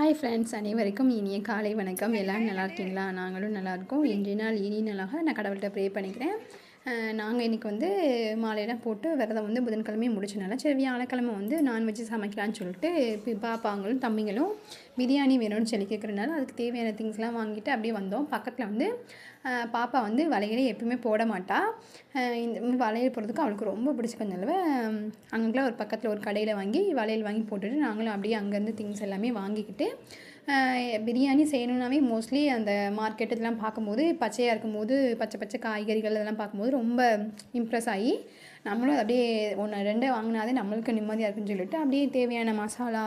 Hi friends அனைவருக்கும் இனிய காலை வணக்கம். எல்லோரும் நல்லா இருக்கீங்களா? நாங்களும் நல்லாயிருக்கோம் இன்றைய நாள் இனி நாளாக நான் கடவுள்கிட்ட ப்ரே பண்ணிக்கிறேன். நாங்கள் இன்றைக்கி வந்து மாலையெல்லாம் போட்டு விரதம் வந்து புதன்கிழமையும் முடிச்சனால சரி வியாழக்கிழமை வந்து நான்வெஜ் சமைக்கலான்னு சொல்லிட்டு இப்போ பாப்பாங்களும் தம்பிங்களும் பிரியாணி வேணும்னு சொல்லி கேட்குறதுனால அதுக்கு தேவையான திங்ஸ்லாம் வாங்கிட்டு அப்படியே வந்தோம். பக்கத்தில் வந்து பாப்பா வந்து வளையலே எப்பவுமே போட மாட்டா. இந்த வளையல் போடுறதுக்கு அவளுக்கு ரொம்ப பிடிச்சிக்கிறதுனால அங்கங்கெலாம் ஒரு பக்கத்தில் ஒரு கடையில் வாங்கி வளையல் வாங்கி போட்டுட்டு நாங்களும் அப்படியே அங்கேருந்து திங்ஸ் எல்லாமே வாங்கிக்கிட்டு பிரியாணி செய்யணுன்னாவே மோஸ்ட்லி அந்த மார்க்கெட் இதெல்லாம் பார்க்கும்போது பச்சையாக இருக்கும்போது பச்சை பச்சை காய்கறிகள் இதெல்லாம் பார்க்கும்போது ரொம்ப இம்ப்ரெஸ் ஆகி நம்மளும் அப்படியே ஒன்று ரெண்டு வாங்கினாதே நம்மளுக்கு நிம்மதியாக இருக்குன்னு சொல்லிட்டு அப்படியே தேவையான மசாலா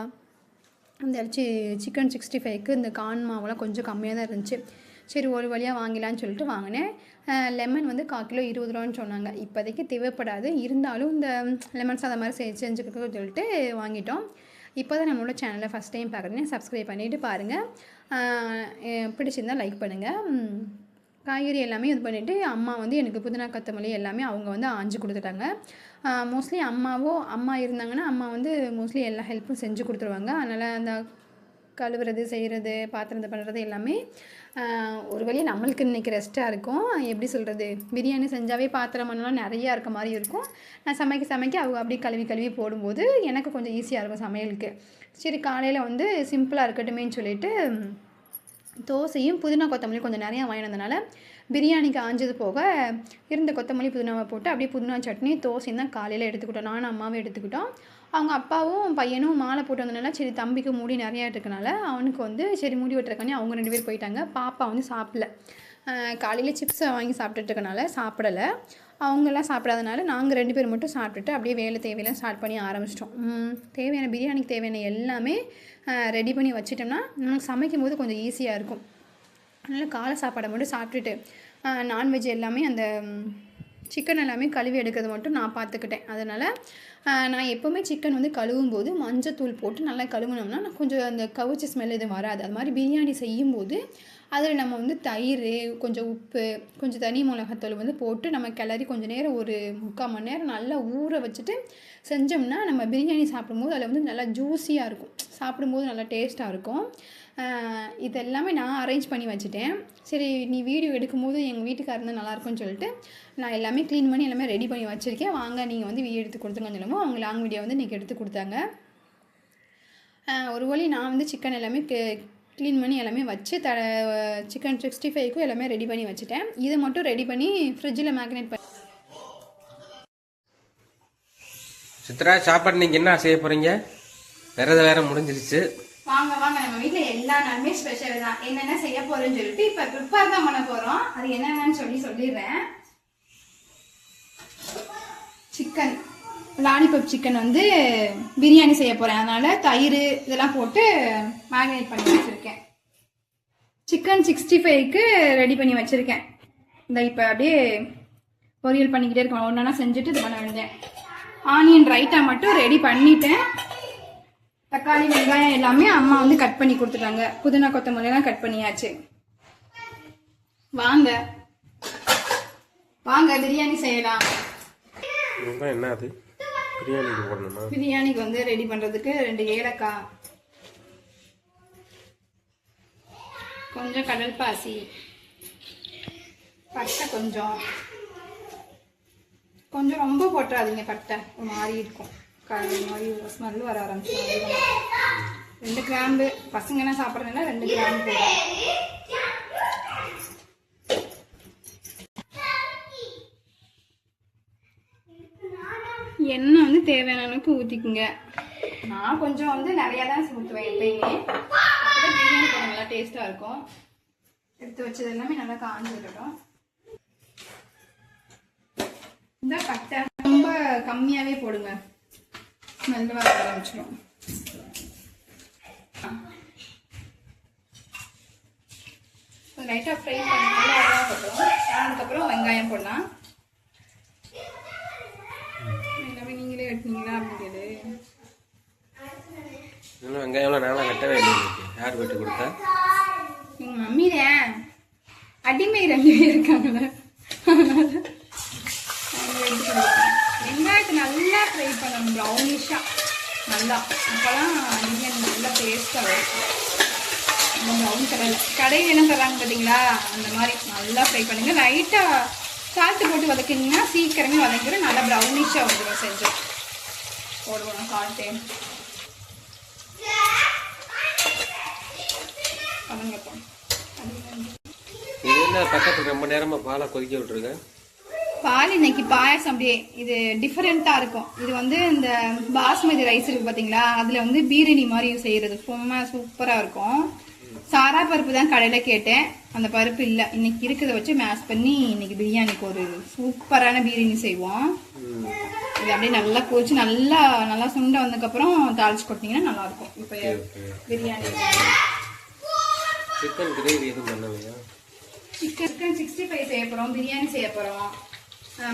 அந்த அடிச்சு சிக்கன் சிக்ஸ்டி ஃபைவ்க்கு இந்த கான் மாவுலாம் கொஞ்சம் கம்மியாக தான் இருந்துச்சு. சரி ஒரு வழியாக வாங்கிலான்னு சொல்லிட்டு வாங்கினேன். லெமன் வந்து கால் கிலோ இருபது ரூபான்னு சொன்னாங்க. இப்போதைக்கு தேவைப்படாது. இருந்தாலும் இந்த லெமன் சாதம் மாதிரி செஞ்சு செஞ்சுக்கிறதுக்கு சொல்லிட்டு வாங்கிட்டோம். இப்போ தான் நம்மளோட சேனலை ஃபஸ்ட் டைம் பார்க்குறீங்க சப்ஸ்கிரைப் பண்ணிவிட்டு பாருங்கள் பிடிச்சிருந்தால் லைக் பண்ணுங்கள் காய்கறி எல்லாமே இது பண்ணிவிட்டு அம்மா வந்து எனக்கு புதினா கொத்தமல்லி எல்லாமே அவங்க வந்து ஆஞ்சு கொடுத்துட்டாங்க. மோஸ்ட்லி அம்மாவோ அம்மா இருந்தாங்கன்னா அம்மா வந்து மோஸ்ட்லி எல்லா ஹெல்ப்பும் செஞ்சு கொடுத்துருவாங்க. அதனால் அந்த கழுவுறது செய்கிறது பாத்திரம் பண்ணுறது எல்லாமே ஒரு வழியாக நம்மளுக்கு இன்றைக்கி ரெஸ்ட்டாக இருக்கும். எப்படி சொல்கிறது பிரியாணி செஞ்சாவே பாத்திரம் பண்ணலாம் நிறையா இருக்க மாதிரி இருக்கும். நான் சமைக்க சமைக்க அவங்க அப்படியே கழுவி கழுவி போடும்போது எனக்கு கொஞ்சம் ஈஸியாக இருக்கும் சமையலுக்கு. சரி காலையில் வந்து சிம்பிளாக இருக்கட்டுமேன்னு சொல்லிட்டு தோசையும் புதினா கொத்தமல்லி கொஞ்சம் நிறையா வாங்கினதுனால பிரியாணிக்கு ஆஞ்சது போக இருந்த கொத்தமல்லி புதினாவை போட்டு அப்படியே புதினா சட்னி தோசையும் தான் காலையில் எடுத்துக்கிட்டோம். நானும் அம்மாவும் எடுத்துக்கிட்டோம். அவங்க அப்பாவும் பையனும் மாலை போட்டு வந்தனால சரி தம்பிக்கு முடி நிறையா இருக்கனால அவனுக்கு வந்து சரி முடி வெட்டுறக்கானே அவங்க ரெண்டு பேர் போயிட்டாங்க. பாப்பா வந்து சாப்பிடல. காலையில் சிப்ஸை வாங்கி சாப்பிட்டுட்டு சாப்பிடலை. அவங்கெல்லாம் சாப்பிடாதனால நாங்கள் ரெண்டு பேர் மட்டும் சாப்பிட்டுட்டு அப்படியே வேலை தேவையெல்லாம் ஸ்டார்ட் பண்ணி ஆரம்பிச்சிட்டோம். தேவையான பிரியாணிக்கு தேவையான எல்லாமே ரெடி பண்ணி வச்சிட்டோம்னா நமக்கு சமைக்கும் போது கொஞ்சம் ஈஸியாக இருக்கும். அதனால் காலை சாப்பாடை மட்டும் சாப்பிட்டுட்டு நான்வெஜ் எல்லாமே அந்த சிக்கன் எல்லாமே கழுவி எடுக்கிறது மட்டும் நான் பார்த்துக்கிட்டேன். அதனால் நான் எப்போவுமே சிக்கன் வந்து கழுவும் போது மஞ்சத்தூள் போட்டு நல்லா கழுவுனோம்னா நான் கொஞ்சம் அந்த கவுச்சி ஸ்மெல் எதுவும் வராது. அது மாதிரி பிரியாணி செய்யும்போது அதில் நம்ம வந்து தயிர் கொஞ்சம் உப்பு கொஞ்சம் தனி மிளகாத்தூள் வந்து போட்டு நம்ம கிளறி கொஞ்சம் நேரம் ஒரு முக்கால் மணி நேரம் நல்லா ஊற வச்சுட்டு செஞ்சோம்னா நம்ம பிரியாணி சாப்பிடும்போது அதில் வந்து நல்லா ஜூஸியாக இருக்கும். சாப்பிடும்போது நல்லா டேஸ்ட்டாக இருக்கும். இதெல்லாமே இது எல்லாமே நான் அரேஞ்ச் பண்ணி வச்சுட்டேன். சரி நீ வீடியோ எடுக்கும்போது எங்கள் வீட்டுக்காக இருந்தால் நல்லாயிருக்கும்னு சொல்லிட்டு நான் எல்லாமே க்ளீன் பண்ணி எல்லாமே ரெடி பண்ணி வச்சுருக்கேன். வாங்க நீங்கள் வந்து வீடியோ எடுத்து கொடுத்துங்கன்னு சொல்லுமோ அவங்க லாங் வீடியோ வந்து இன்றைக்கி எடுத்து கொடுத்தாங்க. ஒரு வழி நான் வந்து சிக்கன் எல்லாமே க்ளீன் பண்ணி எல்லாமே வச்சு த சிக்கன் சிக்ஸ்டி ஃபைவ்க்கும் எல்லாமே ரெடி பண்ணி வச்சுட்டேன். இதை மட்டும் ரெடி பண்ணி ஃப்ரிட்ஜில் மேக்னேட் பண்ணி சித்ரா சாப்பாடு நீங்க என்ன செய்ய போறீங்க? விரதம் வேற முடிஞ்சிருச்சு. வாங்க வாங்க நம்ம வீட்ல எல்லா நாளுமே ஸ்பெஷல் தான். என்னென்ன செய்ய போறோம்னு சொல்லிட்டு இப்ப ப்ரிப்பேர் தான் பண்ண போறோம். அது என்னென்னு சொல்லி சொல்லிடுறேன் சிக்கன் லாலிபப் சிக்கன் வந்து பிரியாணி செய்ய போகிறேன் அதனால் தயிர் இதெல்லாம் போட்டு மேரினேட் பண்ணி வச்சுருக்கேன். சிக்கன் சிக்ஸ்டி ஃபைவ்க்கு ரெடி பண்ணி வச்சுருக்கேன். இந்த இப்போ அப்படியே பொரியல் பண்ணிக்கிட்டே இருக்கோம். ஒன்றா செஞ்சுட்டு இது பண்ண வேண்டியேன் ஆனியன் ரைட்டா மட்டும் ரெடி பண்ணிட்டேன். தக்காளி வெங்காயம் எல்லாமே அம்மா வந்து கட் பண்ணி கொடுத்துட்டாங்க. புதினா கொத்தமல்லாம் கட் பண்ணியாச்சு. வாங்க. வாங்க பிரியாணி செய்யலாம். என்ன அது? பிரியாணிக்கு போடணுமா? பிரியாணிக்கு வந்து ரெடி பண்ணுறதுக்கு ரெண்டு ஏலக்காய். கொஞ்சம் கடல் பாசி பட்டை கொஞ்சம். கொஞ்சம் ரொம்ப போட்டுறாதீங்க பட்டை. ஒரு மாதிரி இருக்கும். க- ஒரு மாதிரி ஸ்மெல் வர ஆரம்பிச்சு ரெண்டு கிராம்பு. பசங்கன்னா சாப்பிட்றதுனால ரெண்டு கிராம்பு போதும் எண்ணெய் வந்து தேவையான அளவுக்கு ஊற்றிக்குங்க நான் கொஞ்சம் வந்து நிறையா தான் ஊற்றுவேன் எப்பயுமே பிரியாணி கொஞ்சம் நல்லா டேஸ்ட்டாக இருக்கும். எடுத்து வச்சது எல்லாமே நல்லா காஞ்சு இந்த பட்டை ரொம்ப கம்மியாகவே போடுங்க. ஸ்மெல் வர ஆரம்பிச்சிடும். லைட்டாக ஃப்ரை பண்ணி நல்லா ஆகட்டும் அதுக்கப்புறம் வெங்காயம் போடலாம். வெட்டினீங்களா அப்படின்னு இன்னும் வெங்காயம்லாம் நானும் வெட்டவே இல்லை. யார் வெட்டி கொடுத்தா? எங்கள் மம்மியில அடிமை ரெண்டு பேர். வெங்காயத்தை நல்லா ஃப்ரை பண்ணணும் ப்ரௌனிஷாக நல்லா. அப்போலாம் பிரியாணி நல்லா டேஸ்ட்டாக இந்த ப்ரௌன் கலரில் கடையில் என்ன தராங்க பார்த்தீங்களா? அந்த மாதிரி நல்லா ஃப்ரை பண்ணுங்க. லைட்டாக சால்ட்டு போட்டு வதக்கிங்கன்னா சீக்கிரமே வதங்கிடும் நல்லா ப்ரௌனிஷாக வந்துடும் செஞ்சு. போடுவோம் என்ன பக்கத்துக்கு ரொம்ப நேரமா பாலை கொதிக்க விட்டுருக்க? பால் இன்னைக்கு பாயாசம் அப்படியே இது டிஃபரெண்ட்டாக இருக்கும். இது வந்து இந்த பாஸ்மதி ரைஸ் இருக்கு பார்த்தீங்களா அதில் வந்து பீரினி மாதிரி செய்யறது. சும்மா சூப்பராக இருக்கும். சாரா பருப்பு தான் கடையில் கேட்டேன். அந்த பருப்பு இல்லை. இன்னைக்கு இருக்கிறத வச்சு மேஷ் பண்ணி இன்னைக்கு பிரியாணிக்கு ஒரு சூப்பரான பிரியாணி செய்வோம். இது அப்படியே நல்லா கொதிச்சு நல்லா நல்லா சுண்ட வந்ததுக்கப்புறம் தாளிச்சு கொட்டிங்கன்னா நல்லா இருக்கும் இப்போ பிரியாணி. சிக்கன் கிரேவி எதுவும் பண்ணலையா? சிக்கன் சிக்ஸ்டி ஃபைவ் செய்ய போகிறோம் பிரியாணி செய்ய போகிறோம்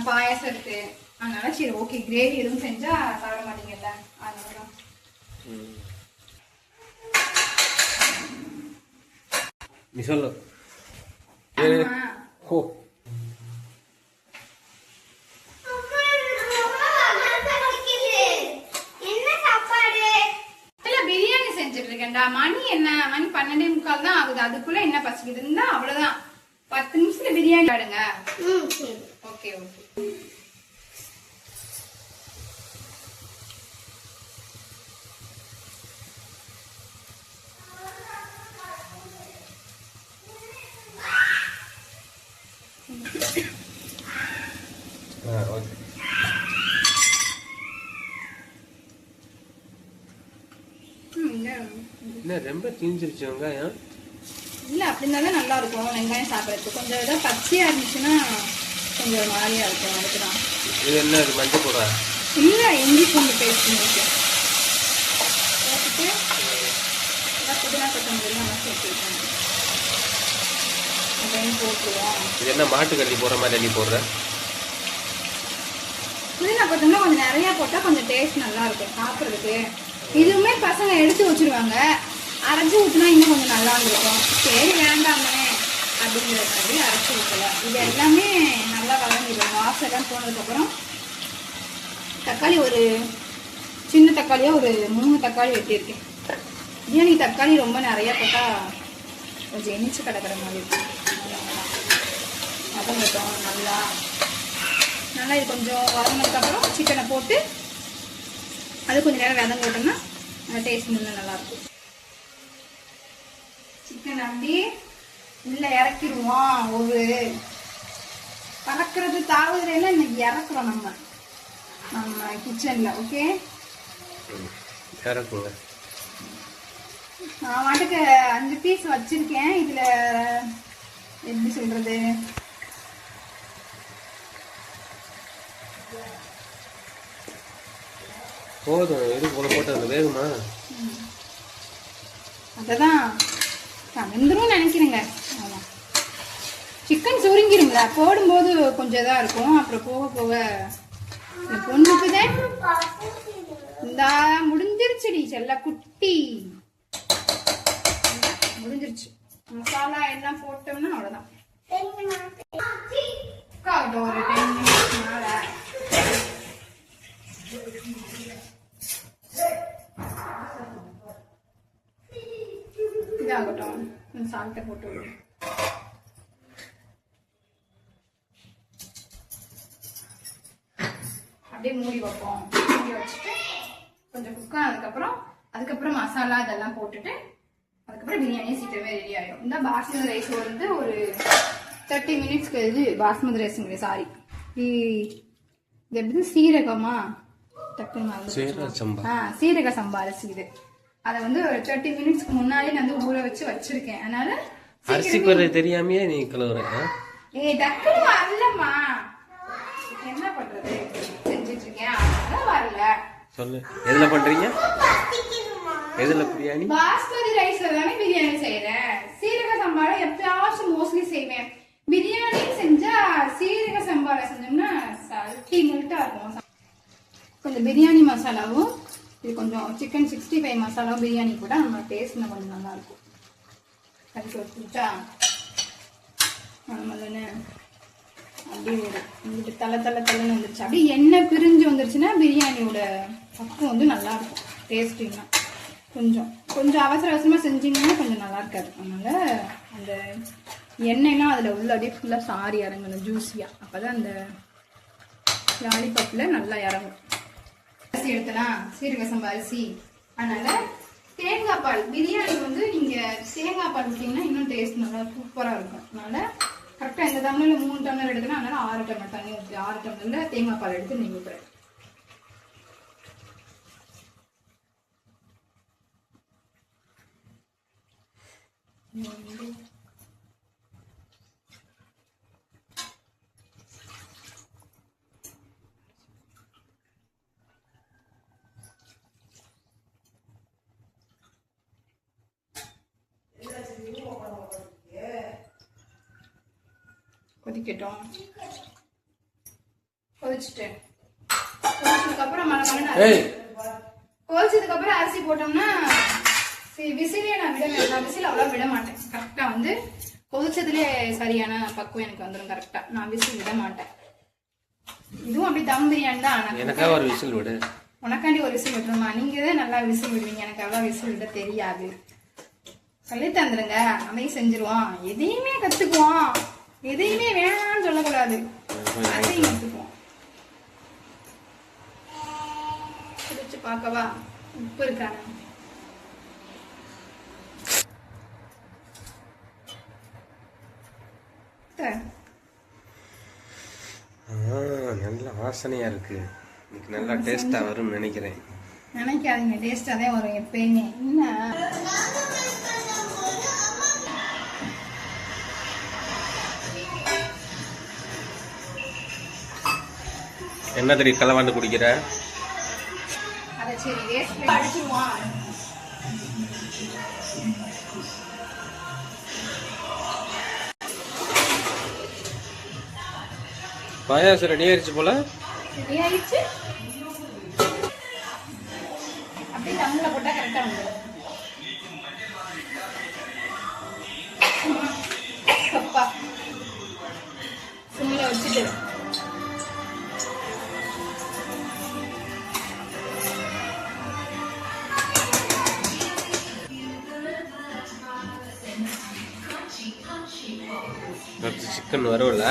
பாயாசம் இருக்கு. அதனால சரி ஓகே கிரேவி எதுவும் செஞ்சா சாப்பிட மாட்டீங்கல்ல? அதனால தான். நீ சொல்லு. ஓ இல்ல பிரியாணி இருக்கேன்டா மணி என்ன? மணி பன்னெண்டே முக்கால் தான் ஆகுது. அதுக்குள்ள என்ன பசிக்குது? இருந்தா அவ்வளவுதான். பத்து நிமிஷத்துல பிரியாணி ஆடுங்க ஓகே ஓகே ஆ ஓகே ம், இந்த என்ன ரொம்ப தீஞ்சிருச்சு வெங்காயம்? இல்ல அப்படி இருந்தாலும் நல்லா இருக்கும் வெங்காயம் சாப்பிடறதுக்கு. கொஞ்சம் ஏதாவது பச்சையா இருந்துச்சுன்னா கொஞ்சம் ஒரு மாதிரியா இருக்கும். அதுக்குதான். இது என்ன இது மஞ்சள் போடா? இல்ல இஞ்சி பூண்டு பேஸ்ட் எல்லாம் புதினா கொத்தமல்லி எல்லாம் சேர்த்துருக்கேன் அதையும் போட்டுருவோம். இது என்ன மாட்டுக்கல்லி போடுற மாதிரி அள்ளி போடுற? புதினா கொத்தமல்லி கொஞ்சம் நிறைய போட்டா கொஞ்சம் டேஸ்ட் நல்லா இருக்கும் சாப்பிட்றதுக்கு. இதுவுமே பசங்க எடுத்து வச்சிருவாங்க. அரைச்சி ஊற்றினா இன்னும் கொஞ்சம் நல்லா இருக்கும். சரி வேண்டாமே அப்படிங்கிற மாதிரி அரைச்சி ஊற்றலாம் இது எல்லாமே நல்லா வளர்ந்துடும் வாசலாம் போனதுக்கப்புறம் தக்காளி ஒரு சின்ன தக்காளியாக ஒரு மூணு தக்காளி வெட்டியிருக்கேன். பிரியாணி தக்காளி ரொம்ப நிறையா போட்டால் கொஞ்சம் எணிச்சு கிடக்கிற மாதிரி இருக்கும். வதங்கட்டும் நல்லா. நல்லா இது கொஞ்சம் வதங்கினதுக்கப்புறம் சிக்கனை போட்டு அது கொஞ்சம் நேரம் வதங்க விட்டோம்னா அந்த டேஸ்ட் இன்னும் நல்லாயிருக்கும். சிக்கன் அப்படியே உள்ள இறக்கிடுவோம் ஒரு பறக்கிறது தாவுறது எல்லாம் இன்னைக்கு இறக்குறோம் நம்ம. நம்ம கிச்சனில் ஓகே நான் வாட்டுக்கு அஞ்சு பீஸ் வச்சிருக்கேன். இதுல எப்படி சொல்றது? போதும். எது போல போட்டு அது வேகுமா? அததான். வெந்துரும் நினைக்கிறேங்க. சிக்கன் சுருங்கிருங்களா போடும்போது கொஞ்சம் இதா இருக்கும். அப்புறம் போக போக இந்த பொண்ணுக்குதே இந்தா முடிஞ்சிருச்சுடி செல்ல குட்டி. இந்தா, முடிஞ்சிருச்சு. மசாலா எல்லாம் போட்டோம்னா அவ்வளவுதான் உட்காரட்டும் ஒரு டென் மினிட்ஸ் மேல இதாகட்டும். சால்ட்டை போட்டு விடுங்க அப்படியே மூடி வைப்போம். மூடி வச்சுட்டு கொஞ்சம் குக் ஆனதுக்கப்புறம் அதுக்கப்புறம் மசாலா இதெல்லாம் போட்டுட்டு அதுக்கப்புறம் பிரியாணி சீக்கிரமே ரெடி ஆயிடும். இந்த பாஸ்மதி ரைஸ் வந்து ஒரு தேர்ட்டி மினிட்ஸ்க்கு இது பாஸ்மதி ரைஸுங்க சாரி இது எப்படி சீரகமா? டக்குன்னு. சீரக சம்பா. ஆ சீரக சம்பா அரிசி இது. அதை வந்து ஒரு தேர்ட்டி மினிட்ஸ்க்கு முன்னாடி நான் வந்து ஊற வச்சு வச்சிருக்கேன். அதனால அரிசிக்கு வர்றது தெரியாமையே நீ கழுவுற ஆ? ஏய் டக்குனு வரலம்மா என்ன பண்றது? செஞ்சுட்டு இருக்கேன் அதனால வரல. சொல்லு. எதுல பண்றீங்க? எதுல பிரியாணி? பாஸ்மதி ரைஸ்ல தானே பிரியாணி செய்யறேன் சீரக சம்பால எப்பயாச்சும் மோஸ்ட்லி செய்வேன். பிரியாணி செஞ்சா சீரக சம்பால செஞ்சோம்னா அல்டிமேட்டா இருக்கும். கொஞ்சம் பிரியாணி மசாலாவும் இது கொஞ்சம் chicken sixty five masala biryani கூட நம்ம டேஸ்ட் கொஞ்சம் நல்லா இருக்கும் கறி வச்சுட்டா நம்மளன்னு அப்படியே தலை தலை தலைன்னு வந்துருச்சு. அப்படியே எண்ணெய் பிரிஞ்சு வந்துருச்சுன்னா பிரியாணியோட பக்கம் வந்து நல்லா இருக்கும் டேஸ்டிங்னா கொஞ்சம் கொஞ்சம் அவசர அவசரமாக செஞ்சீங்கன்னா கொஞ்சம் நல்லா இருக்காது அதனால அந்த எண்ணெய்லாம் அதில் உள்ள அப்படியே ஃபுல்லாக சாரி இறங்கணும் ஜூஸியாக அப்போ தான் அந்த லாலிபப்பில் நல்லா இறங்கும். அரிசி எடுத்தலாம் சீரக சம்பா அரிசி. அதனால தேங்காய் பால் பிரியாணி வந்து நீங்க தேங்காய் பால் விட்டீங்கன்னா இன்னும் டேஸ்ட் நல்லா சூப்பரா இருக்கும். அதனால கரெக்டா இந்த டம்ளர்ல மூணு டம்ளர் எடுத்தனா அதனால ஆறு டம்ளர் தண்ணி ஊற்றி ஆறு டம்ளர்ல தேங்காய் பால் எடுத்து நீங்க ஊத்துறேன் கொதிக்கட்டும் கொதிச்சுட்டேன் கொதிச்சதுக்கு அப்புறம் மழை மழை ஏய். கொதிச்சதுக்கு அப்புறம் அரிசி போட்டோம்னா சரி விசிலே நான் விட நான் விசில் அவ்வளோ விட மாட்டேன். கரெக்டா வந்து கொதிச்சதுலே சரியான பக்குவம் எனக்கு வந்துடும் கரெக்டா நான் விசில் விட மாட்டேன். இதுவும் அப்படி தம் பிரியாணி தான். ஆனா எனக்கா ஒரு விசில் விடு. உனக்காண்டி ஒரு விசில் விட்டுருமா? நீங்க தான் நல்லா விசில் விடுவீங்க. எனக்கு அவ்வளோ விசில் விட தெரியாது. சொல்லி தந்துருங்க. அதையும் செஞ்சிருவோம் எதையுமே கத்துக்குவோம் எதையுமே வேணாம்னு சொல்லக்கூடாது. அதையும் கத்துக்குவோம் குடிச்சு பார்க்கவா? உப்பு இருக்கானு நல்ல வாசனையா இருக்கு. இன்னைக்கு நல்லா டேஸ்டா வரும்னு நினைக்கிறேன். நினைக்காதீங்க. டேஸ்டா தான் வரும் எப்பயுமே. என்ன? என்ன தெரியும் கலவாண்டு குடிக்கிற? பாயாசம் ரெடி ஆயிடுச்சு போல? ரெடி ஆயிடுச்சு அப்படியே போட்டா கரெக்டா வந்துடும் சிக்கன் வரும்ல?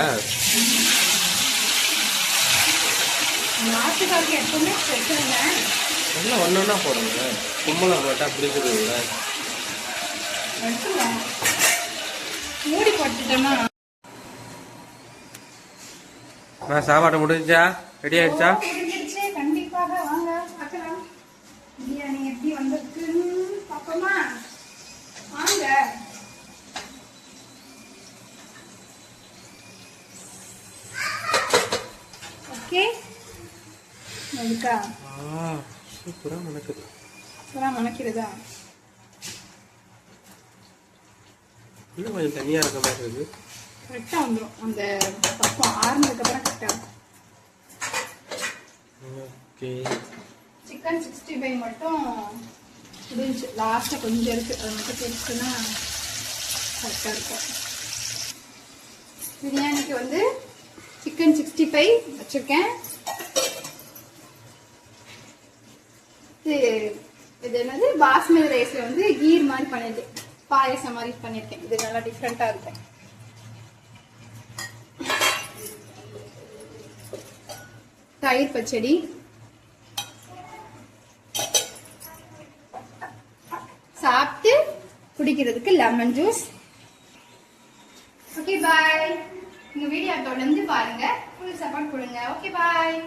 ஸ்பெஷலுங்க நல்லா ஒன்றா போடுங்க. கும்பலாக போட்டால் எடுத்துருவோம் மூடி போட்டுட்டோம்னா நான் சாப்பாடு முடிஞ்சா ரெடி ஆயிடுச்சா முடிஞ்சிருச்சு கண்டிப்பாக வாங்க பார்க்கலாம் பிரியாணி எப்படி வந்திருக்குன்னு பார்ப்போமா வாங்க ஓகே. இருக்கா சூப்பராக நடக்குது இப்பதான் மணக்கிறதா? இன்னும் கொஞ்சம் தனியாக இருக்க மாதிரி இருக்கு. கரெக்டாக வந்துடும் அந்த பக்கம் ஆறுனதுக்கப்புறம் கரெக்டாக இருக்கும். ஓகே. சிக்கன் சிக்ஸ்டி ஃபைவ் மட்டும் முடிஞ்சு லாஸ்ட்டாக கொஞ்சம் இருக்கு. அது மட்டும் டேஸ்ட்னா கரெக்டாக இருக்கும். பிரியாணிக்கு வந்து சிக்கன் சிக்ஸ்டி ஃபைவ் வச்சுருக்கேன். இது இது என்னது? பாஸ்மதி ரைஸில் வந்து கீர் மாதிரி பண்ணிருக்கேன் பாயசம் மாதிரி பண்ணியிருக்கேன் இது நல்லா டிஃப்ரெண்ட்டாக இருக்கும். தயிர் பச்சடி. சாப்பிட்டு குடிக்கிறதுக்கு லெமன் ஜூஸ் ஓகே பாய் உங்க வீடியோ தொடர்ந்து பாருங்க. ஃபுல் சப்போர்ட் கொடுங்க. Okay bye